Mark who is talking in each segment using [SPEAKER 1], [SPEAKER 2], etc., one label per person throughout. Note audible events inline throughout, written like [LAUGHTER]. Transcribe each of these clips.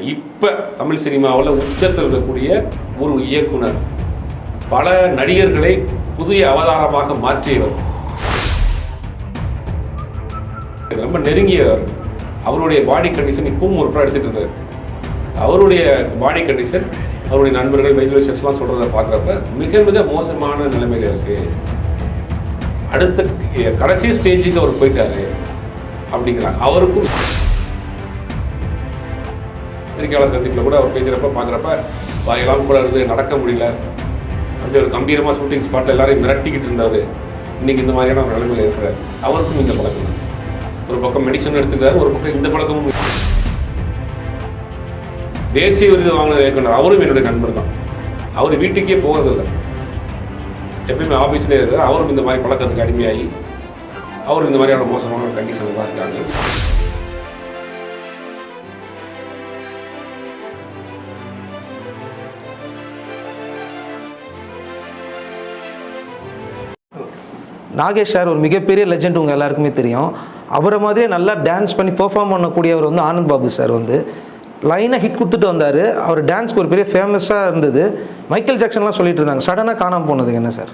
[SPEAKER 1] இப்போ தமிழ் சினிமாவில் உச்சத்தில் இருக்கக்கூடிய ஒரு இயக்குனர். பல நடிகர்களை புதிய அவதாரமாக மாற்றியவர். ரொம்ப நெருங்கியவர். அவருடைய பாடி கண்டிஷன் இப்பவும் ஒரு படம் எடுத்துட்டு இருந்தார். அவருடைய பாடி கண்டிஷன் அவருடைய நண்பர்கள் வெயில் சொல்கிறத பார்க்குறப்ப மிக மிக மோசமான நிலைமையில் இருக்கு. அடுத்த கடைசி ஸ்டேஜுக்கு அவர் போயிட்டாரு. அப்படிங்கிறாங்க அவருக்கும் பத்திரிகையாளர் சந்திப்பில் கூட அவர் பேசுகிறப்ப பார்க்குறப்ப வாயெல்லாம் கூட இருந்து நடக்க முடியல. அப்படி ஒரு கம்பீரமாக ஷூட்டிங் ஸ்பாட்டில் எல்லாரையும் மிரட்டிக்கிட்டு இருந்தார். இன்னைக்கு இந்த மாதிரியான ஒரு நிலைமையில் இருக்கிறார். அவருக்கும் இந்த பழக்கம். ஒரு பக்கம் மெடிசன் எடுத்துக்கிறார் ஒரு பக்கம் இந்த பழக்கமும் தேசிய விருது வாங்கின இயக்குனர் அவரும் என்னுடைய நண்பர் தான். அவர் வீட்டுக்கே போகிறதில்ல எப்பயுமே ஆஃபீஸ்லேயே இருக்கிறார் அவரும் இந்த மாதிரி பழக்கத்துக்கு அடிமையாகி அவரும் இந்த மாதிரியான மோசமான கண்டிஷனில் தான் இருக்காங்க
[SPEAKER 2] நாகேஷ் சார் ஒரு மிகப்பெரிய லெஜெண்ட் உங்கள் எல்லாருக்குமே தெரியும். அவரை மாதிரியே நல்லா டான்ஸ் பண்ணி பெர்ஃபார்ம் பண்ணக்கூடியவர் வந்து ஆனந்த் பாபு சார் வந்து. லைனாக ஹிட் கொடுத்துட்டு வந்தார். அவர் டான்ஸ்க்கு ஒரு பெரிய ஃபேமஸாக இருந்தது. மைக்கேல் ஜாக்சன்லாம் சொல்லிட்டு இருந்தாங்க. சடனாக காணாமல் போனதுக்கு என்ன சார்?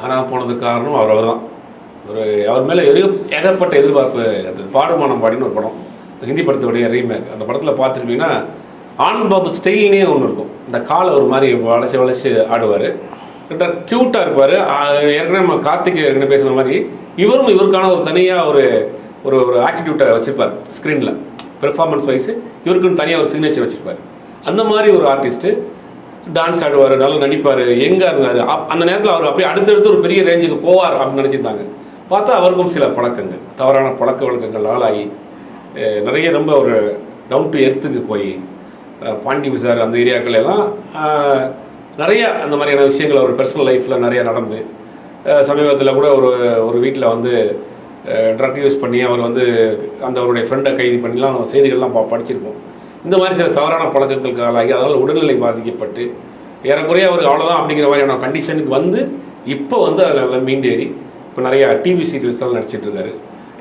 [SPEAKER 1] காணாமல் போனதுக்கு காரணம் அவர் தான் ஒரு அவர் மேலே எரிய ஏகப்பட்ட எதிர்பார்ப்பு அது பாடுமானம் பாடின்னு ஒரு படம். ஹிந்தி படத்துடைய ரீமேக் அந்த படத்தில் பார்த்துருப்பீங்கன்னா ஆனந்த் பாபு ஸ்டைல்னே ஒன்று இருக்கும். இந்த காலை ஒரு மாதிரி வளைச்சி வளைச்சி ஆடுவார். க்யூட்டாக இருப்பார். ஏற்கனவே நம்ம கார்த்திக் ஏற்கனவே பேசுன மாதிரி இவரும் இவருக்கான ஒரு தனியாக ஒரு ஒரு ஒரு ஆட்டிடியூட்டை வச்சுருப்பார் ஸ்க்ரீனில் பெர்ஃபார்மன்ஸ் வைஸ் இவருக்குன்னு தனியாக ஒரு சிக்னேச்சர் வச்சுருப்பார். அந்த மாதிரி ஒரு ஆர்டிஸ்ட்டு டான்ஸ் ஆடுவார் நல்லா நடிப்பார் எங்கே இருந்தார். அந்த நேரத்தில் அவர் அப்படியே அடுத்தடுத்து ஒரு பெரிய ரேஞ்சுக்கு போவார் அப்படின்னு நினச்சிருந்தாங்க. பார்த்தா அவருக்கும் சில பழக்கங்கள் தவறான பழக்க வழக்கங்கள் ஆளாகி நிறைய ரொம்ப ஒரு டவுன் டு எர்த்துக்கு போய் பாண்டி விசார் அந்த ஏரியாக்கள் எல்லாம் நிறைய அந்த மாதிரியான விஷயங்கள் அவர் பர்சனல் லைஃப்பில் நிறைய நடந்து சமீபத்தில் கூட ஒரு ஒரு வீட்டில் வந்து ட்ரக் யூஸ் பண்ணி அவர் வந்து அந்த அவருடைய ஃப்ரெண்டை கைது பண்ணிலாம் செய்திகள்லாம் பா படிச்சிருப்போம். இந்த மாதிரி சில தவறான பழக்கங்களுக்கு ஆளாகி அதனால் உடல்நிலை பாதிக்கப்பட்டு ஏறக்குறைய அவர் அவ்வளோதான் அப்படிங்கிற மாதிரியான கண்டிஷனுக்கு வந்து இப்போ வந்து அதில் நல்லா மீண்டேறி இப்போ நிறையா டிவி சீரியல்ஸ்லாம் நடிச்சிட்டு இருக்காரு.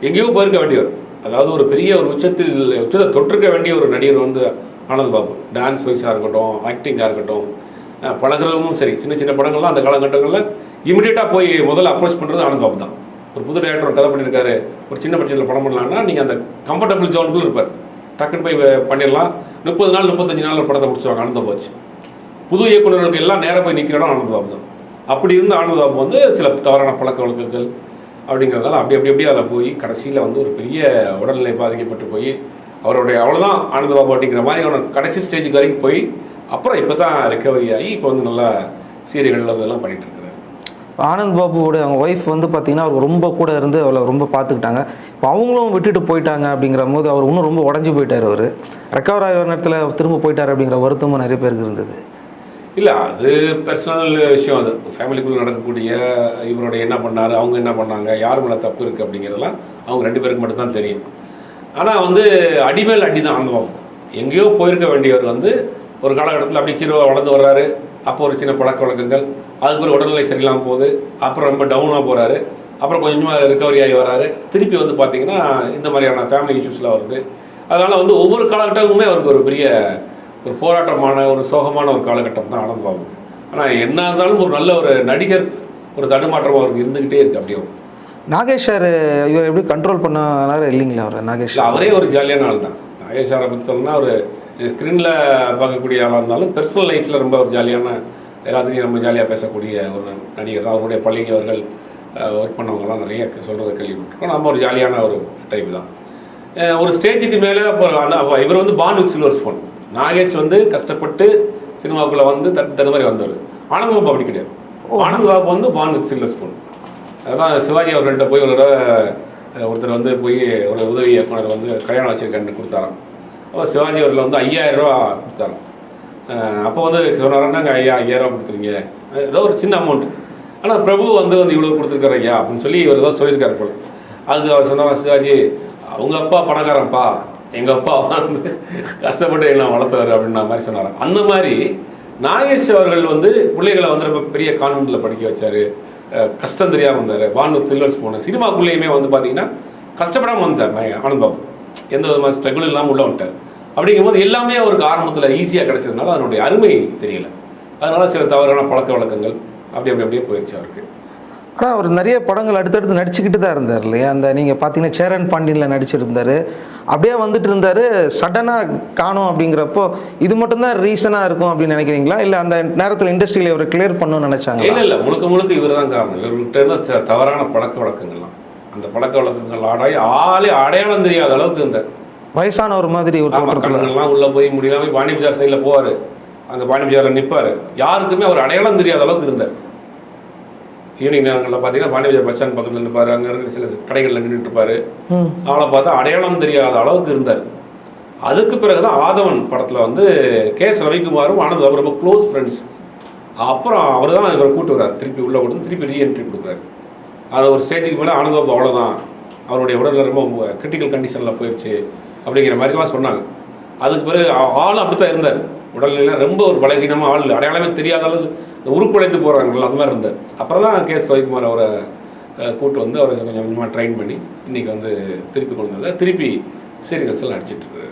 [SPEAKER 1] எங்கேயோ போயிருக்க வேண்டியவர். அதாவது ஒரு பெரிய ஒரு உச்சத்தில் உச்சத்தை தொட்டிருக்க வேண்டிய ஒரு நடிகர் வந்து ஆனந்த் பாபு. டான்ஸ் வைஸாக இருக்கட்டும் ஆக்டிங்காக இருக்கட்டும் அஹ் சரி சின்ன சின்ன படங்கள்லாம் அந்த காலகட்டங்களில் இமிடியேட்டாக போய் முதல்ல அப்ரோச் பண்ணுறது ஆனந்த் பாபு தான். ஒரு புது டேரக்டர் ஒரு கதை பண்ணியிருக்காரு ஒரு சின்ன பட்ஜெட்டில் படம் பண்ணலாம்னா நீங்கள் அந்த கம்ஃபர்டபுள் ஜோனுக்குள்ள இருப்பார். டக்குன்னு போய் பண்ணிடலாம். முப்பது நாள் முப்பத்தஞ்சு நாள் படத்தை முடிச்சுவாங்க ஆனந்த போச்சு புது இயக்குநர்களுக்கு எல்லாம் நேராக போய் நிற்கிற இடம் ஆனந்த பாபு தான். அப்படி இருந்த ஆனந்த பாபு வந்து சில தவறான பழக்க வழக்கங்கள் அப்படிங்கிறதுனால அப்படி அப்படி அப்படியே அதில் போய் கடைசியில் வந்து ஒரு பெரிய உடல்நிலை பாதிக்கப்பட்டு போய் அவருடைய அவ்வளோதான் ஆனந்த பாபு அப்படிங்கிற மாதிரி அவனை கடைசி ஸ்டேஜுக்கு வரைக்கும் போய் அப்புறம் இப்போ தான் ரெக்கவரி ஆகி இப்போ வந்து நல்லா சீரியல்கள் அதெல்லாம் பண்ணிட்டு இருக்கிறாரு
[SPEAKER 2] ஆனந்த் பாபுவோட அவங்க ஒய்ஃப் வந்து பார்த்தீங்கன்னா அவர் ரொம்ப கூட இருந்து அவளை ரொம்ப பார்த்துக்கிட்டாங்க இப்போ அவங்களும் விட்டுட்டு போயிட்டாங்க அப்படிங்கிற போது அவர் இன்னும் ரொம்ப உடஞ்சி போயிட்டார் அவர். ரெக்கவர் ஆகிற நேரத்தில் திரும்ப போயிட்டார் அப்படிங்கிற வருத்தமும் நிறைய பேருக்கு இருந்தது.
[SPEAKER 1] இல்லை அது பர்சனல் விஷயம் அது. ஃபேமிலிக்குள்ளே நடக்கக்கூடிய இவருடைய என்ன பண்ணார் அவங்க என்ன பண்ணாங்க யார் மேலே தப்பு இருக்குது அப்படிங்கிறதெல்லாம் அவங்க ரெண்டு பேருக்கு மட்டும்தான் தெரியும். ஆனால் வந்து அடிமேல் அடி தான் அந்த எங்கேயோ போயிருக்க வேண்டியவர் வந்து ஒரு காலகட்டத்தில் அப்படி ஹீரோவாக வளர்ந்து வர்றாரு. அப்போ ஒரு சின்ன பழக்க வழக்கங்கள். அதுக்கு ஒரு உடல்நிலை சரியில்லாமல் போகுது. அப்புறம் ரொம்ப டவுனாக போகிறாரு அப்புறம் கொஞ்சமாக ரிகவரி ஆகி வராரு திருப்பி வந்து பார்த்தீங்கன்னா இந்த மாதிரியான ஃபேமிலி இஷ்யூஸ்லாம் வருது. அதனால் வந்து ஒவ்வொரு காலகட்டமுமே அவருக்கு ஒரு பெரிய ஒரு போராட்டமான ஒரு சோகமான ஒரு காலகட்டம் தான் ஆனந்த் பாபு. ஆனால் என்ன இருந்தாலும் ஒரு நல்ல ஒரு நடிகர் ஒரு தடுமாற்றம் அவருக்கு இருந்துக்கிட்டே இருக்கு அப்படியே.
[SPEAKER 2] நாகேஷ் சார் இவர் எப்படி கண்ட்ரோல் பண்ணாரு இல்லைங்களா அவர்? நாகேஷ்
[SPEAKER 1] அவரே ஒரு ஜாலியான ஆள் தான் நாகேஷாரை பற்றி சொல்லணும்னா ஒரு ஸ்க்ரீனில் பார்க்கக்கூடிய ஆளாக இருந்தாலும் பர்சனல் லைஃப்பில் ரொம்ப ஒரு ஜாலியான எல்லாத்தையும் ரொம்ப ஜாலியாக பேசக்கூடிய ஒரு நடிகர் தான். அவருடைய பழகியவர்கள் ஒர்க் பண்ணவங்கலாம் நிறைய சொல்கிறத கேள்விப்பட்டிருக்கோம். நம்ம ஒரு ஜாலியான ஒரு டைப் தான். ஒரு ஸ்டேஜுக்கு மேலே அப்ப இவர் வந்து born with silver spoon Nagesh வந்து கஷ்டப்பட்டு சினிமாவுக்குள்ளே வந்து தட்டு தகுந்த மாதிரி வந்தவர். ஆனந்த் பாபு அப்படி கிடையாது. ஆனந்த் பாபு வந்து பான் வித் சில்வர் ஸ்பூன் அதான் சிவாஜி அவர்கள்ட்ட போய் ஒரு தடவை ஒருத்தர் வந்து போய் ஒரு உதவி இயக்குனர் வந்து கல்யாணம் வச்சிருக்கேன்னு கொடுத்தாராம். அப்போ சிவாஜி அவர்கள் வந்து ஐயாயிரம் ரூபா அப்போ வந்து சொன்னாருன்னாங்க ஐயா ஐயாயிரரூவா கொடுக்குறீங்க? ஏதோ ஒரு சின்ன அமௌண்ட் ஆனால் பிரபு வந்து வந்து இவ்வளோ கொடுத்துருக்காரு ஐயா அப்படின்னு சொல்லி இவர் ஏதோ சொல்லியிருக்காரு போல. அதுக்கு அவர் சொன்னார் சிவாஜி அவங்க அப்பா பணக்காரன்ப்பா எங்கள் அப்பா வந்து கஷ்டப்பட்டு என்ன வளர்த்தவர் அப்படின்ற மாதிரி சொன்னார் அந்த மாதிரி நாகேஷ் அவர்கள் வந்து பிள்ளைகளை வந்து ரொம்ப பெரிய கான்வெண்ட்டில் படிக்க வச்சார். கஷ்டம் தெரியாமல் வந்தார். வானூர் சில்வர்ஸ் போன சினிமாக்குள்ளேயுமே வந்து பார்த்தீங்கன்னா கஷ்டப்படாமல் வந்தார் ஆனந்த் பாபு. எந்த விதமான ஸ்ட்ரகிள் இல்லாமல் உள்ள வந்துட்டார். அப்படிங்கும்போது எல்லாமே அவருக்கு ஆரம்பத்தில் ஈஸியாக கிடைச்சதுனால அதனுடைய அருமை தெரியல. அதனால சில தவறான பழக்க வழக்கங்கள் அப்படி அப்படி அப்படியே போயிடுச்சு அவருக்கு.
[SPEAKER 2] ஆனால் அவர் நிறைய படங்கள் அடுத்தடுத்து நடிச்சுக்கிட்டு தான் இருந்தார் இல்லையா? அந்த நீங்கள் பார்த்தீங்கன்னா சேரன் பாண்டியனில் நடிச்சிருந்தாரு. அப்படியே வந்துட்டு இருந்தார். சடனாக காணும் அப்படிங்கிறப்போ இது மட்டும்தான் ரீசனாக இருக்கும் அப்படின்னு நினைக்கிறீங்களா? இல்லை அந்த நேரத்தில் இண்டஸ்ட்ரியில் இவரை கிளியர் பண்ணணும்னு நினச்சாங்க
[SPEAKER 1] இல்லை இல்லை. முழுக்க முழுக்க இவர் தான் காரணம். இவர்கிட்ட தவறான பழக்க வழக்கங்கள்லாம். அந்த பழக்க வழக்கங்கள் ஆடாய் ஆளே அடையாளம் தெரியாத அளவுக்கு இந்த
[SPEAKER 2] வயசான ஒரு மாதிரி ஒரு தோற்றத்தில்.
[SPEAKER 1] கண்ணெல்லாம் உள்ளே போய் முடியலாம் போய் பாண்டி பஜார் சைடில் போவார். அங்கே பாண்டி பஜாரில் நிற்பார் யாருக்குமே அவர் அடையாளம் தெரியாத அளவுக்கு இருந்தார். ஈவினிங் நேரங்களில் பார்த்தீங்கன்னா பாண்டி பஜார் பஸ் ஸ்டாண்ட் பக்கத்தில் நிற்பார் அங்கே இருக்கிற சில கடைகளில் நின்றுட்டு இருப்பாரு. அவளை பார்த்தா அடையாளம் தெரியாத அளவுக்கு இருந்தார். அதுக்கு பிறகு தான் ஆதவன் படத்தில் வந்து கே எஸ் ரவிக்குமாரும் ஆனந்த் அவர் ரொம்ப க்ளோஸ் ஃப்ரெண்ட்ஸ் அப்புறம் அவர் தான் இவரை கூட்டு வர்றார். திருப்பி உள்ளே கொண்டு திருப்பி ரீஎன்ட்ரி கொடுக்குறாரு. அது ஒரு ஸ்டேஜுக்கு மேலே ஆனந்த் அவ்வளோதான் அவருடைய உடல்நிலை ரொம்ப கிரிட்டிக்கல் கண்டிஷனில் போயிடுச்சு அப்படிங்கிற மாதிரிலாம் சொன்னாங்க. அதுக்கு பிறகு ஆ- ஆள் அப்படி தான் இருந்தார். உடல்நிலை ரொம்ப ஒரு பலகீனமாக ஆள் அடையாளமே தெரியாத அளவுக்கு இந்த உருக்குலைத்து போகிறாங்கல்ல அது மாதிரி இருந்தார். அப்புறம் தான் கே எஸ் ரவிக்குமார் அவரை கூட்டு வந்து அவரை கொஞ்சம் கொஞ்சமாக ட்ரைன் பண்ணி இன்றைக்கி வந்து திருப்பி கொண்டு வந்தாங்க திருப்பி சீரியல்ஸ் எல்லாம் நடிச்சிட்டு இருக்காரு.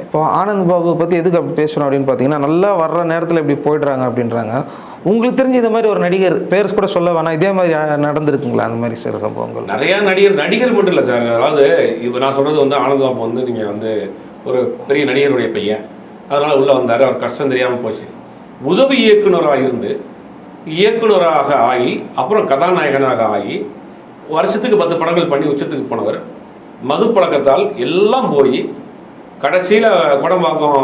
[SPEAKER 2] இப்போ ஆனந்த் பாபு பற்றி எதுக்கு அப்படி பேசணும் அப்படின்னு பார்த்தீங்கன்னா நல்லா வர்ற நேரத்தில் இப்படி போயிடுறாங்க அப்படின்றாங்க. உங்களுக்கு தெரிஞ்சு இந்த மாதிரி ஒரு நடிகர் பேர் கூட சொல்ல வேணாம். இதே மாதிரி நடந்திருக்குங்களா? அந்த மாதிரி சில சம்பவங்கள்.
[SPEAKER 1] நிறையா நடிகர் நடிகர் மட்டும் இல்லை சார். அதாவது இப்போ நான் சொல்கிறது வந்து ஆனந்த் பாபு வந்து நீங்கள் வந்து ஒரு பெரிய நடிகருடைய பையன். அதனால் உள்ளே வந்தார். அவர் கஷ்டம் தெரியாமல் போச்சு. உதவி இயக்குனராக இருந்து இயக்குனராக ஆகி அப்புறம் கதாநாயகனாக ஆகி வருஷத்துக்கு பத்து படங்கள் பண்ணி உச்சத்துக்கு போனவர். மது பழக்கத்தால் எல்லாம் போய் கடைசியில் குடம்பாக்கம்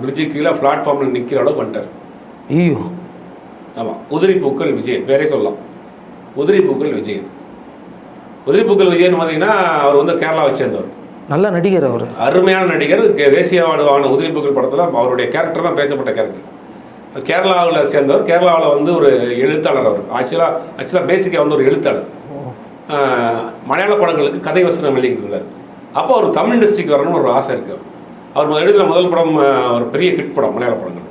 [SPEAKER 1] பிரிட்ஜு கீழே பிளாட்ஃபார்மில் நிற்கிற அளவு வந்துட்டார்.
[SPEAKER 2] ஐயோ.
[SPEAKER 1] ஆமாம் உதிரி பூக்கள் விஜயன் பேரே சொல்லலாம். உதிரி பூக்கள் விஜயன். உதிரி பூக்கள் விஜயன் பார்த்தீங்கன்னா அவர் வந்து கேரளாவை சேர்ந்தவர்.
[SPEAKER 2] நல்ல நடிகர் அவர்.
[SPEAKER 1] அருமையான நடிகர் தேசிய அவார்டு வாங்கின உதிரி பூக்கள் படத்தில் அவருடைய கேரக்டர் தான் பேசப்பட்ட கேரக்டர் கேரளாவில் சேர்ந்தவர். கேரளாவில் வந்து ஒரு எழுத்தாளர் அவர். ஆக்சுவலாக ஆக்சுவலாக பேசிக்காக வந்து ஒரு எழுத்தாளர். மலையாள படங்களுக்கு கதை வசனம் எழுதிக்கிட்டு இருந்தார். அப்போ அவர் தமிழ் இண்டஸ்ட்ரிக்கு வரணும்னு ஒரு ஆசை இருக்கு. அவர் எழுதின முதல் படம் ஒரு பெரிய ஹிட் படம் மலையாள படங்கள்.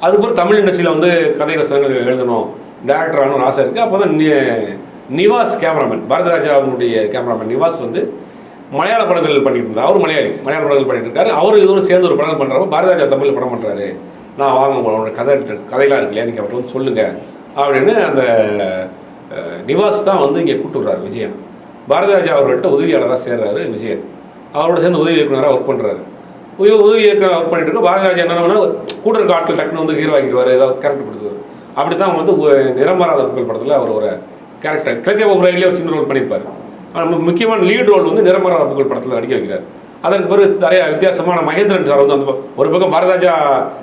[SPEAKER 1] அதுக்கப்புறம் தமிழ் இண்டஸ்ட்ரியில் வந்து கதை வசனங்கள் எழுதணும். டேரக்டர் ஆகணும்னு ஆசை இருக்குது அப்போ தான் நிவாஸ் கேமராமேன் பாரதிராஜா அவருடைய கேமராமேன் நிவாஸ் வந்து மலையாள படங்கள் பண்ணிட்டு இருந்தார். அவர் மலையாளி. மலையாள படங்கள் பண்ணிட்டு இருக்காரு. அவர் இதுவும் சேர்ந்து ஒரு படங்கள் பண்ணுறப்ப பாரதிராஜா தமிழ் படம் பண்ணுறாரு நான் வாங்க உங்களோட கதை இருக்கு- கதையெல்லாம் இருக்கு இல்லையா? நீங்கள் அவர்கிட்ட வந்து சொல்லுங்கள் அப்படின்னு அந்த நிவாஸ் தான் வந்து இங்கே கூப்பிட்டு வர்றாரு விஜயன். பாரதிராஜா அவர்கள்ட்ட உதவியாளராக சேர்றாரு விஜயன். அவரோட சேர்ந்து உதவி இயக்குனராக ஒர்க் பண்ணுறாரு உதவி உதவி ஒர்க் பண்ணிட்டு இருக்கோம் பாரதிராஜ் என்ன கூட இருக்க ஆட்கள் டக்குன்னு வந்து ஹீரோ ஆக்கிடுவார் ஏதாவது கேரக்டர் கொடுத்துருவார். அப்படி தான் வந்து ஒ- நிறமாறாத புகழ் படத்தில் அவர் ஒரு கேரக்டர் கிழக்கே முறையிலே ஒரு சின்ன ரோல் பண்ணியிருப்பார் ஆனால் முக்கியமான லீட் ரோல் வந்து நிறமாறாத புகழ் படத்தில் நடிக்க வைக்கிறார். அதற்கு பிறகு நிறைய வித்தியாசமான மகேந்திரன் சார் வந்து அந்த ஒரு பக்கம் பாரதிராஜா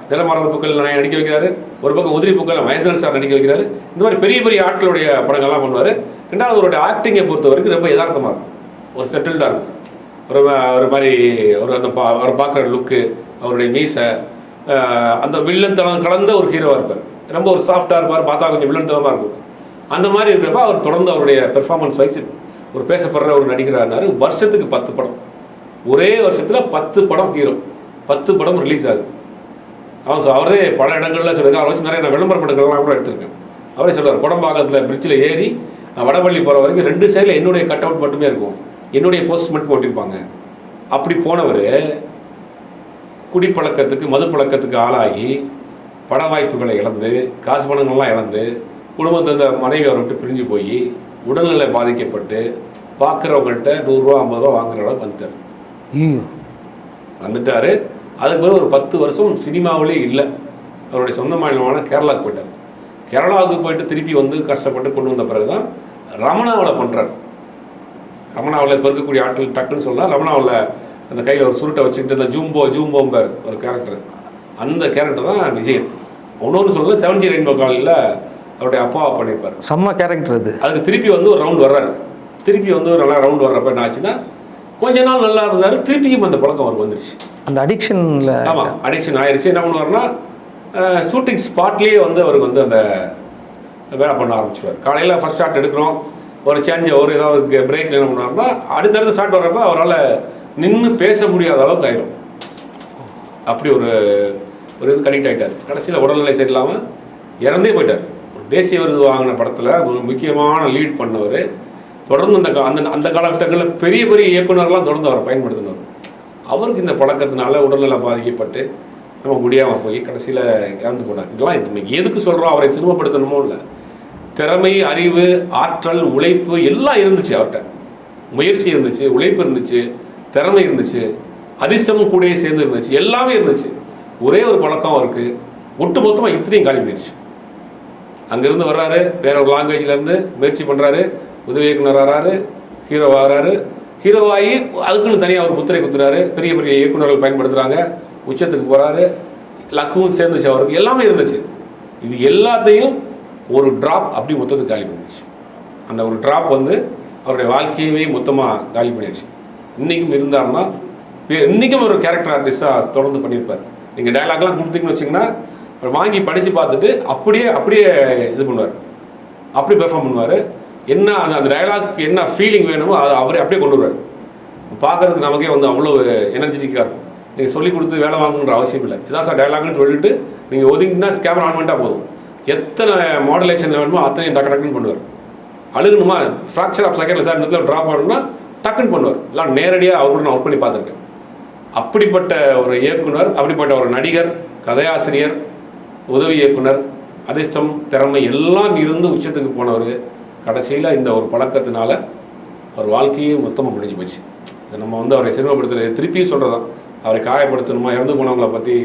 [SPEAKER 1] நிறமாறாத புக்கள் நடிக்க வைக்கிறாரு. ஒரு பக்கம் உதிரி புக்கள் மகேந்திரன் சார் நடிக்க வைக்கிறாரு. இந்த மாதிரி பெரிய பெரிய ஆட்களுடைய படங்கள்லாம் பண்ணுவார். ரெண்டாவது அவருடைய ஆக்டிங்கை பொறுத்த வரைக்கும் ரொம்ப யதார்த்தமாக இருக்கும். ஒரு செட்டில்டாக இருக்கும். ஒரு ஒரு மாதிரி ஒரு அந்த பா அவர் பார்க்குற லுக்கு அவருடைய மீசை அந்த வில்லன் தனம் கலந்த ஒரு ஹீரோவாக இருப்பார். ரொம்ப ஒரு சாஃப்டாக இருப்பார் பார்த்தா கொஞ்சம் வில்லன் தனமாக இருக்கும். அந்த மாதிரி இருக்கிறப்ப அவர் தொடர்ந்து அவருடைய பெர்ஃபார்மன்ஸ் வைஸ் ஒரு பேசப்படுற ஒரு நடிகரானார் வருஷத்துக்கு பத்து படம். ஒரே வருஷத்தில் பத்து படம் ஹீரோ பத்து படம் ரிலீஸ் ஆகுது. அவன் சொ- அவரே பல இடங்கள்ல சொல்லுங்க அவரை வச்சு நிறைய நான் விளம்பர படங்கள்லாம் கூட எடுத்திருக்கேன். அவரே சொல்லுவார் குடம்பாக்கத்தில் பிரிட்ஜில் ஏறி நான் வடபள்ளி போகிற வரைக்கும் ரெண்டு சைடில் என்னுடைய கட் அவுட் மட்டுமே இருக்கும். என்னுடைய போஸ்ட் மட்டும் போட்டிருப்பாங்க. அப்படி போனவர் குடிப்பழக்கத்துக்கு மது பழக்கத்துக்கு ஆளாகி பட வாய்ப்புகளை இழந்து காசு பணங்கள்லாம் இழந்து குடும்பத்தை இந்த மனைவி அவரை விட்டு பிரிஞ்சு போய் உடல்நிலை பாதிக்கப்பட்டு பார்க்குறவங்கள்ட்ட நூறுரூவா ஐம்பது ரூபா வாங்குற அளவுக்கு வந்துட்டார். வந்துட்டாரு. அதுக்கு பிறகு ஒரு பத்து வருஷம் சினிமாவிலே இல்லை. அவருடைய சொந்த மாநிலமான கேரளாவுக்கு போயிட்டார். கேரளாவுக்கு போயிட்டு திருப்பி வந்து கஷ்டப்பட்டு கொண்டு வந்த பிறகு தான் ரமணாவில் பண்ணுறார் ரமணாவில் இப்போ இருக்கக்கூடிய ஆட்கள் டக்குன்னு சொல்லலாம் ரமணாவில் அந்த கையில் ஒரு சுருட்டை வச்சுக்கிட்டு இந்த ஜூம்போ ஜூம்போம்பார் ஒரு கேரக்டர் அந்த கேரக்டர் தான் விஜயன். இன்னொன்று சொல்லுங்கள் செவன் ஜி ரெயின்போ காலையில் அவருடைய அப்பாவை பண்ணியிருப்பார்.
[SPEAKER 2] செம்ம கேரக்டர் அது.
[SPEAKER 1] அதுக்கு திருப்பி வந்து ஒரு ரவுண்ட் வர்றாரு. திருப்பி வந்து ஒரு நல்லா ரவுண்ட் வர்றப்ப என்ன ஆச்சுன்னா கொஞ்ச நாள் நல்லா இருந்தார் திருப்பியும் அந்த பழக்கம் அவருக்கு வந்துருச்சு.
[SPEAKER 2] அந்த அடிக்ஷனில்
[SPEAKER 1] ஆமாம் அடிக்ஷன் ஆயிடுச்சு என்ன பண்ணுவார்னா ஷூட்டிங் ஸ்பாட்லேயே வந்து அவருக்கு வந்து அந்த வேலை பண்ண ஆரம்பிச்சுவார் காலையில் ஃபர்ஸ்ட் ஷாட் எடுக்கிறோம். ஒரு சேஞ்ச் ஒரு ஏதாவது பிரேக் என்ன பண்ணுவாருன்னா அடுத்தடுத்த ஷாட் வர்றப்ப அவரால் நின்று பேச முடியாத அளவுக்கு ஆயிடும். அப்படி ஒரு ஒரு இது கனெக்ட் ஆகிட்டார் கடைசியில் உடல்நிலை சரியில்லாமல் இறந்தே போயிட்டார். ஒரு தேசிய விருது வாங்கின படத்தில் ஒரு முக்கியமான லீட் பண்ணவர் தொடர்ந்து அந்த அந்த அந்த காலகட்டங்களில் பெரிய பெரிய இயக்குநர்லாம் தொடர்ந்து அவரை பயன்படுத்தினார் அவருக்கு இந்த பழக்கத்தினால உடல்நிலை பாதிக்கப்பட்டு நம்ம முடியாமல் போய் கடைசியில் இறந்து போனார். இதெல்லாம் இன்னைக்கு எதுக்கு சொல்கிறோம் அவரை சிறுமப்படுத்தணுமோ இல்லை. திறமை அறிவு ஆற்றல் உழைப்பு எல்லாம் இருந்துச்சு அவர்கிட்ட. முயற்சி இருந்துச்சு உழைப்பு இருந்துச்சு திறமை இருந்துச்சு அதிர்ஷ்டமும் கூடயே சேர்ந்து இருந்துச்சு எல்லாமே இருந்துச்சு. ஒரே ஒரு பழக்கம் அவருக்கு. ஒட்டு மொத்தமாக இத்தனையும் காலி பண்ணிடுச்சு. அங்கேருந்து வர்றாரு வேற ஒரு லாங்குவேஜ்லேருந்து முயற்சி பண்ணுறாரு உதவி இயக்குனர் வராரு ஹீரோ ஆகிறாரு ஹீரோவாகி அதுக்குன்னு தனியாக அவர் முத்திரை குத்துறாரு. பெரிய பெரிய இயக்குனர்கள் பயன்படுத்துகிறாங்க உச்சத்துக்கு போகிறாரு லக்கும் சேர்ந்துச்சு அவருக்கு. எல்லாமே இருந்துச்சு. இது எல்லாத்தையும் ஒரு ட்ராப் அப்படி மொத்தத்தை காலி பண்ணிடுச்சு. அந்த ஒரு ட்ராப் வந்து அவருடைய வாழ்க்கையவே மொத்தமாக காலி பண்ணிடுச்சு. இன்றைக்கும் இருந்தாருன்னா இன்றைக்கும் ஒரு கேரக்டர் ஆர்டிஸ்டாக தொடர்ந்து பண்ணியிருப்பார். நீங்கள் டயலாக்லாம் கொடுத்தீங்கன்னு வச்சிங்கன்னா அவர் வாங்கி படித்து பார்த்துட்டு அப்படியே அப்படியே இது பண்ணுவார். அப்படி பெர்ஃபார்ம் பண்ணுவார். என்ன அந்த அந்த டயலாக்கு என்ன ஃபீலிங் வேணுமோ அதை அவரே அப்படியே கொண்டு வருவார். பார்க்கறதுக்கு நமக்கே வந்து அவ்வளோ எனர்ஜெட்டிக்காக இருக்கும். நீங்கள் சொல்லி கொடுத்து வேலை வாங்கணுன்ற அவசியம் இல்லை. இதான் சார் டயலாக்னு சொல்லிட்டு நீங்கள் ஒதுங்கினா கேமரா ஆன் பண்ணிட்டா போதும். எத்தனை மாடுலேஷன் வேணுமோ அத்தனையும் டக்கு டக்குன்னு பண்ணுவார். அழுகணுமா? ஃப்ராக்சர் ஆஃப் செகண்டில் சார் இந்த இடத்துல ட்ராப் ஆகணும்னா டக்குன்னு பண்ணுவார். எல்லாம் நேரடியாக அவர் கூட நான் ஒர்க் பண்ணி பார்த்துருக்கேன். அப்படிப்பட்ட ஒரு இயக்குனர் அப்படிப்பட்ட ஒரு நடிகர் கதையாசிரியர் உதவி இயக்குனர் அதிர்ஷ்டம் திறமை எல்லாம் இருந்து உச்சத்துக்கு போனவர் கடைசியில் இந்த ஒரு பழக்கத்தினால அவர் வாழ்க்கையே மொத்தமாக முடிஞ்சு போச்சு. இதை நம்ம வந்து அவரை சிறுமப்படுத்துறது திருப்பியும் சொல்கிறதான் அவரை காயப்படுத்தணுமா இறந்து போனவங்கள பற்றி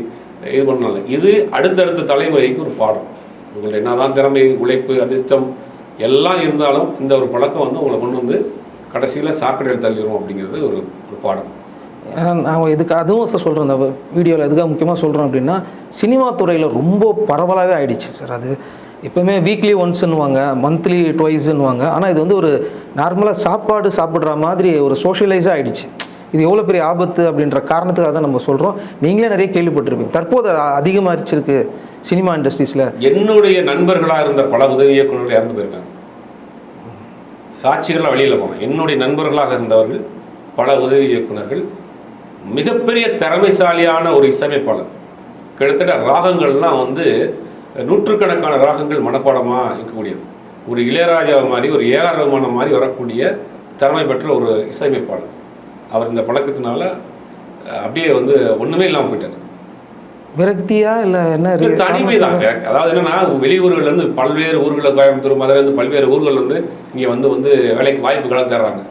[SPEAKER 1] இது பண்ணல இது அடுத்தடுத்த தலைமுறைக்கு ஒரு பாடம். உங்கள்ட்ட என்னதான் திறமை உழைப்பு அதிர்ஷ்டம் எல்லாம் இருந்தாலும் இந்த ஒரு பழக்கம் வந்து உங்களை கொண்டு வந்து கடைசியில் சாக்கடையில் தள்ளிடும் அப்படிங்கிறது ஒரு ஒரு பாடம்.
[SPEAKER 2] ஏன்னா நான் இதுக்கு அதுவும் சார் சொல்கிறேன் இந்த வீடியோவில் எதுக்காக முக்கியமாக சொல்கிறோம் அப்படின்னா சினிமா துறையில் ரொம்ப பரவலாகவே ஆயிடுச்சு சார் அது எப்போவுமே வீக்லி ஒன்ஸ்ன்னுவாங்க மந்த்லி டுவைஸ்ன்னுவாங்க ஆனால் இது வந்து ஒரு நார்மலாக சாப்பாடு சாப்பிட்ற மாதிரி ஒரு சோஷியலைஸாக ஆகிடுச்சு இது எவ்வளோ பெரிய ஆபத்து அப்படின்ற காரணத்துக்காக தான் நம்ம சொல்கிறோம் நீங்களே நிறைய கேள்விப்பட்டிருப்பீங்க. தற்போது அது அதிகமாகிச்சிருக்கு சினிமா இண்டஸ்ட்ரீஸில்.
[SPEAKER 1] என்னுடைய நண்பர்களாக இருந்த பல உதவி இயக்குநர்கள் இறந்து போயிருக்காங்க. சாட்சிகள்லாம் வெளியில் போனோம். என்னுடைய நண்பர்களாக இருந்தவர்கள் பல உதவி இயக்குனர்கள் மிகப்பெரிய திறமைசாலியான ஒரு இசையமைப்பாளர். கிட்டத்தட்ட ராகங்கள்லாம் வந்து நூற்றுக்கணக்கான ராகங்கள் மனப்பாடமாக இருக்கக்கூடியது. ஒரு இளையராஜா மாதிரி ஒரு ஏஆர் ரகுமானம் மாதிரி வரக்கூடிய திறமை பெற்ற ஒரு இசையமைப்பாளர். அவர் இந்த பழக்கத்தினால அப்படியே வந்து ஒன்றுமே இல்லாமல் போயிட்டார்.
[SPEAKER 2] விரக்தியா இல்லை என்ன
[SPEAKER 1] தனிமை தான் அதாவது என்னன்னா வெளியூர்கள்ல இருந்து பல்வேறு ஊர்களில் கோயம்புத்தூர் மதுரை இருந்து பல்வேறு ஊர்கள் வந்து இங்க வந்து வந்து வேலைக்கு வாய்ப்புகளை தர்றாங்க.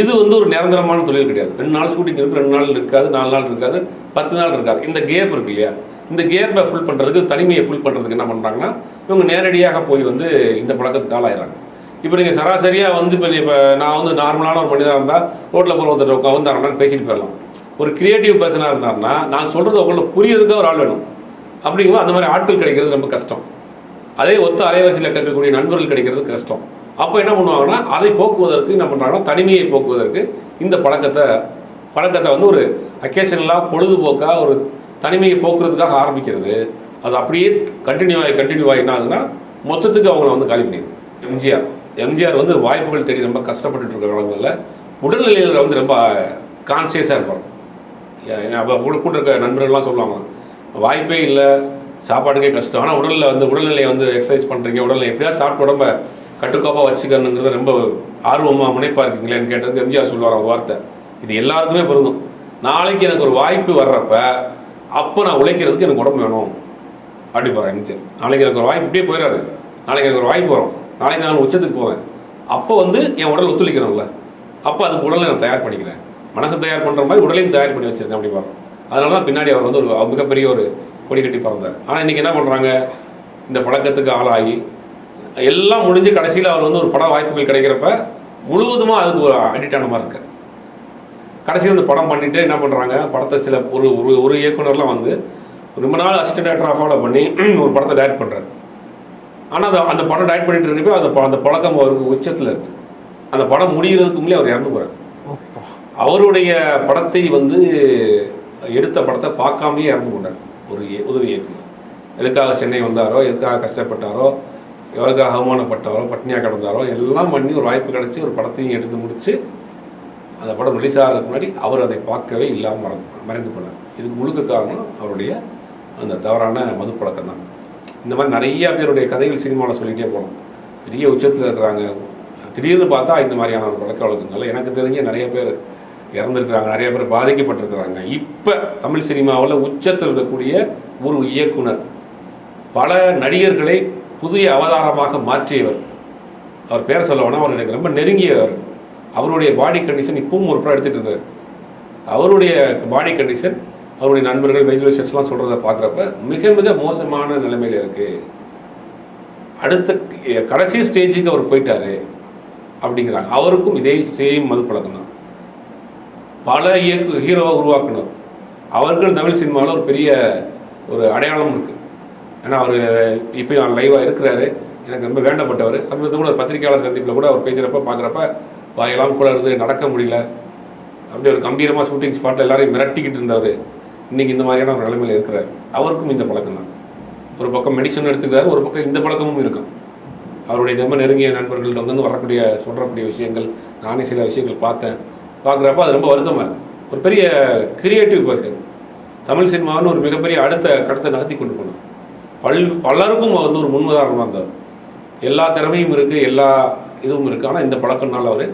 [SPEAKER 1] இது வந்து ஒரு நிரந்தரமான தொழில் கிடையாது. ரெண்டு நாள் ஷூட்டிங் இருக்கு ரெண்டு நாள் இருக்காது நாலு நாள் இருக்காது பத்து நாள் இருக்காது. இந்த கேப் இருக்கு இல்லையா? இந்த கேப்பை ஃபுல் பண்றதுக்கு தனிமையை ஃபுல் பண்றதுக்கு என்ன பண்றாங்கன்னா இவங்க நேரடியாக போய் வந்து இந்த பழக்கத்துக்கு ஆளாயிறாங்க இப்போ நீங்கள் சராசரியாக வந்து இப்போ இப்போ நான் வந்து நார்மலான ஒரு மனிதனாக இருந்தால் ரோட்டில் போகிற ஒருத்தர் உட்காந்து அரை பேசிட்டு போயிடலாம். ஒரு கிரியேட்டிவ் பர்சனாக இருந்தாருன்னா நான் சொல்கிறது உங்களுக்கு புரியறதுக்கு ஒரு ஆள் வேணும். அப்படிங்கும்போது அந்த மாதிரி ஆட்கள் கிடைக்கிறது ரொம்ப கஷ்டம். அதே ஒத்த அலைவரிசையில் இருக்கக்கூடிய நண்பர்கள் கிடைக்கிறது கஷ்டம். அப்போ என்ன பண்ணுவாங்கன்னா அதை போக்குவதற்கு என்ன பண்ணுறாங்கன்னா தனிமையை போக்குவதற்கு இந்த பழக்கத்தை பழக்கத்தை வந்து ஒரு அக்கேஷனலாக பொழுதுபோக்காக ஒரு தனிமையை போக்குறதுக்காக ஆரம்பிக்கிறது. அது அப்படியே கண்டினியூ ஆகி கண்டினியூ ஆகி என்ன ஆகுதுன்னா மொத்தத்துக்கு அவங்கள வந்து காலி பண்ணிடுது. எம்ஜிஆர். எம்ஜிஆர் வந்து வாய்ப்புகள் தேடி ரொம்ப கஷ்டப்பட்டு இருக்கிற காலங்களில் உடல்நிலையில் வந்து ரொம்ப கான்சியஸாக இருப்பார். அப்போ கூட கூட இருக்க நண்பர்கள்லாம் சொல்லுவாங்க வாய்ப்பே இல்லை சாப்பாட்டுக்கே கஷ்டம். ஆனால் உடலில் வந்து உடல்நிலையை வந்து எக்ஸசைஸ் பண்ணுறீங்க உடல்நிலை எப்படியாவது சாப்பிட்டு உடம்ப கட்டுக்கோப்பாக வச்சுக்கணுங்கிறத ரொம்ப ஆர்வமாக முனைப்பாக இருக்கீங்களேன்னு கேட்டதுக்கு எம்ஜிஆர் சொல்லுவார் ஒரு வார்த்தை. இது எல்லாருக்குமே பொருந்தும். நாளைக்கு எனக்கு ஒரு வாய்ப்பு வர்றப்ப அப்போ நான் உழைக்கிறதுக்கு எனக்கு உடம்பு வேணும். அப்படி போகிறேன் எம்ஜிஆர். நாளைக்கு எனக்கு ஒரு வாய்ப்பு இப்படியே போயிடாது நாளைக்கு எனக்கு ஒரு வாய்ப்பு வரும். நாளைக்கு நான் உச்சத்துக்கு போவேன். அப்போ வந்து என் உடல் ஒத்துழைக்கணும்ல. அப்போ அதுக்கு உடலை நான் தயார் பண்ணிக்கிறேன். மனசை தயார் பண்ணுற மாதிரி உடலையும் தயார் பண்ணி வச்சிருக்கேன் அப்படி பாருங்க. அதனால தான் பின்னாடி அவர் வந்து ஒரு மிகப்பெரிய ஒரு கொடி கட்டி பிறந்தார். ஆனால் இன்றைக்கி என்ன பண்ணுறாங்க இந்த பழக்கத்துக்கு ஆளாகி எல்லாம் முடிஞ்சு கடைசியில் அவர் வந்து ஒரு பட வாய்ப்புகள் கிடைக்கிறப்ப முழுவதுமாக அதுக்கு ஒரு அடிக்ட் மாதிரி இருக்கார். கடைசியில் இந்த படம் பண்ணிட்டு என்ன பண்ணுறாங்க படத்தை சில ஒரு ஒரு ஒரு இயக்குனர்லாம் வந்து ரொம்ப நாள் அசிஸ்டன்ட் டேரக்டராக ஃபாலோ பண்ணி [CLEARS THROAT] ஒரு படத்தை டைரக்ட் பண்ணுறாரு ஆனால் அந்த அந்த படம் டைரக்ட் பண்ணிட்டு இருக்கப்போ அந்த அந்த பழக்கம் அவருக்கு உச்சத்தில் இருக்கு. அந்த படம் முடிகிறதுக்கு முன்னே அவர் இறந்து போகிறார் அவருடைய படத்தை வந்து எடுத்த படத்தை பார்க்காமயே இறந்து கொண்டார் ஒரு உதவி இயக்குனர். எதுக்காக சென்னை வந்தாரோ எதுக்காக கஷ்டப்பட்டாரோ எவருக்காக அவமானப்பட்டாரோ பட்னியாக கிடந்தாரோ எல்லாம் பண்ணி ஒரு வாய்ப்பு கிடைச்சி ஒரு படத்தையும் எடுத்து முடிச்சு அந்த படம் ரிலீஸ் ஆகிறதுக்கு முன்னாடி அவர் அதை பார்க்கவே இல்லாமல் மறந்து மறைந்து போனார். இதுக்கு முழுக்க காரணம் அவருடைய அந்த தவறான மது பழக்கம் தான் இந்த மாதிரி நிறைய பேருடைய கதைகள் சினிமாவில் சொல்லிகிட்டே போகலாம் பெரிய உச்சத்தில் இருக்கிறாங்க. திடீர்னு பார்த்தா இந்த மாதிரியான ஒரு பழக்க வழக்கங்கள். எனக்கு தெரிஞ்ச நிறைய பேர் இறந்துருக்கிறாங்க நிறைய பேர் பாதிக்கப்பட்டிருக்கிறாங்க. இப்போ தமிழ் சினிமாவில் உச்சத்தில் இருக்கக்கூடிய ஒரு இயக்குனர் பல நடிகர்களை புதிய அவதாரமாக மாற்றியவர். அவர் பேர் சொல்ல அவர் எனக்கு ரொம்ப நெருங்கியவர். அவருடைய பாடி கண்டிஷன் இப்பவும் ஒரு படம் எடுத்துகிட்டு இருந்தார் அவருடைய பாடி கண்டிஷன் அவருடைய நண்பர்கள் வெஜிலேஷன்ஸ்லாம் சொல்கிறத பார்க்குறப்ப மிக மிக மோசமான நிலைமையில் இருக்குது அடுத்த கடைசி ஸ்டேஜுக்கு அவர் போயிட்டாரு அப்படிங்கிறாங்க. அவருக்கும் இதே சேம் மது பழக்கம் தான். பல இயக்கு ஹீரோவை உருவாக்கணும். அவர்கள் தமிழ் சினிமாவில் ஒரு பெரிய ஒரு அடையாளம் இருக்குது ஏன்னா அவர் இப்போயும் லைவாக இருக்கிறாரு. எனக்கு ரொம்ப வேண்டப்பட்டவர். சமீபத்தில் கூட ஒரு பத்திரிகையாளர் சந்திப்பில் கூட அவர் பேசுகிறப்ப பார்க்குறப்ப வாயெல்லாம் கூட இருந்து நடக்க முடியல. அப்படி ஒரு கம்பீரமாக ஷூட்டிங் ஸ்பாட்டில் எல்லாரையும் மிரட்டிக்கிட்டு இருந்தவர். இன்றைக்கி இந்த மாதிரியான ஒரு நிலைமையில் இருக்கிறார். அவருக்கும் இந்த பழக்கம் தான். ஒரு பக்கம் மெடிசன் எடுத்துக்கிறாரு ஒரு பக்கம் இந்த பழக்கமும் இருக்கும். அவருடைய ரொம்ப நெருங்கிய நண்பர்கள்ட்ட வந்து வரக்கூடிய சொல்கிறக்கூடிய விஷயங்கள் நானே சில விஷயங்கள் பார்த்தேன். பார்க்குறப்ப அது ரொம்ப வருத்தமாக இருக்கும் ஒரு பெரிய கிரியேட்டிவ் பர்சன் தமிழ் சினிமான்னு ஒரு மிகப்பெரிய அடுத்த கடத்தை நகர்த்தி கொண்டு போனார். பல் பலருக்கும் வந்து ஒரு முன்னுதாரணமாக இருந்தார். எல்லா திறமையும் இருக்குது எல்லா இதுவும் இருக்குது ஆனால் இந்த பழக்கம்னால அவர்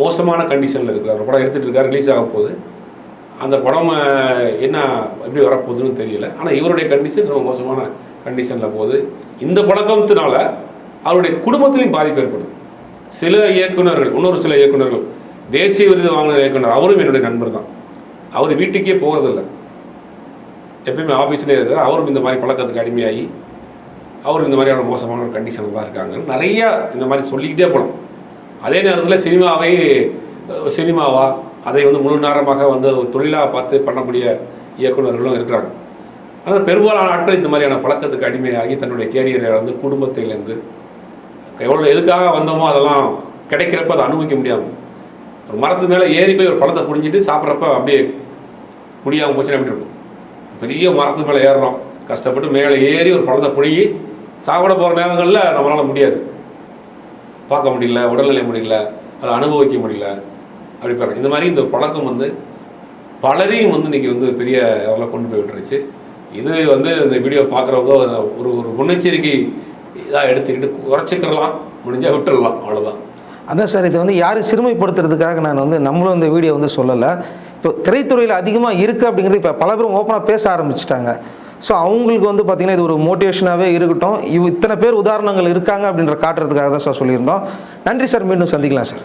[SPEAKER 1] மோசமான கண்டிஷனில் இருக்கிறார். படம் எடுத்துகிட்டு இருக்கார் ரிலீஸ் ஆக போகுது. அந்த படம் என்ன எப்படி வரப்போகுதுன்னு தெரியல. ஆனால் இவருடைய கண்டிஷன் ரொம்ப மோசமான கண்டிஷனில் போகுது. இந்த பழக்கத்தினால அவருடைய குடும்பத்திலையும் பாதிப்பு ஏற்படுது. சில இயக்குனர்கள் இன்னொரு சில இயக்குனர்கள் தேசிய விருது வாங்கின இயக்குனர் அவரும் என்னுடைய நண்பர் தான். அவர் வீட்டுக்கே போகிறதில்ல எப்பயுமே ஆஃபீஸ்லேயே இருக்கார். அவரும் இந்த மாதிரி பழக்கத்துக்கு அடிமையாகி அவர் இந்த மாதிரியான மோசமான ஒரு கண்டிஷனில் தான் இருக்காங்க. நிறையா இந்த மாதிரி சொல்லிக்கிட்டே போகலாம். அதே நேரத்தில் சினிமாவை சினிமாவா அதை வந்து முழு நேரமாக வந்து ஒரு தொழிலாக பார்த்து பண்ணக்கூடிய இயக்குனர்களும் இருக்கிறாங்க. ஆனால் பெரும்பாலான ஆட்கள் இந்த மாதிரியான பழக்கத்துக்கு அடிமையாகி தன்னுடைய கேரியரை வந்து குடும்பத்திலேருந்து எவ்வளோ எதுக்காக வந்தோமோ அதெல்லாம் கிடைக்கிறப்ப அதை அனுபவிக்க முடியாமல் ஒரு மரத்து மேலே ஏறி போய் ஒரு பழத்தை புடிஞ்சிட்டு சாப்பிட்றப்ப அப்படியே முடியாமல் போச்சுன்னு எப்படி இருக்கும்? பெரிய மரத்து மேலே ஏறுறோம். கஷ்டப்பட்டு மேலே ஏறி ஒரு பழத்தை புழுங்கி சாப்பிட போகிற நேரங்களில் நம்மளால் முடியாது. பார்க்க முடியல உடல்நிலை முடியல அதை அனுபவிக்க முடியல. அப்படி பாருங்க. இந்த மாதிரி இந்த பழக்கம் வந்து பலரையும் வந்து இன்னைக்கு வந்து பெரிய அளவில் கொண்டு போய் விட்டுருச்சு. இது வந்து இந்த வீடியோ பார்க்குறவங்க ஒரு ஒரு முன்னெச்சரிக்கை இதாக எடுத்துக்கிட்டு குறைச்சிக்கிறலாம் முடிஞ்சால் விட்டுடலாம். அவ்வளோதான்
[SPEAKER 2] அதான் சார் இது வந்து யாரும் சிறுமைப்படுத்துறதுக்காக நான் வந்து நம்மளும் இந்த வீடியோ வந்து சொல்லலை. இப்போ திரைத்துறையில் அதிகமாக இருக்குது அப்படிங்கிறது இப்போ பல பேரும் ஓப்பனாக பேச ஆரம்பிச்சிட்டாங்க. ஸோ அவங்களுக்கு வந்து பார்த்திங்கன்னா இது ஒரு மோட்டிவேஷனாகவே இருக்கட்டும். இவ் இத்தனை பேர் உதாரணங்கள் இருக்காங்க அப்படின்ற காட்டுறதுக்காக தான் சார் சொல்லியிருந்தோம். நன்றி சார். மீண்டும் சந்திக்கலாம் சார்.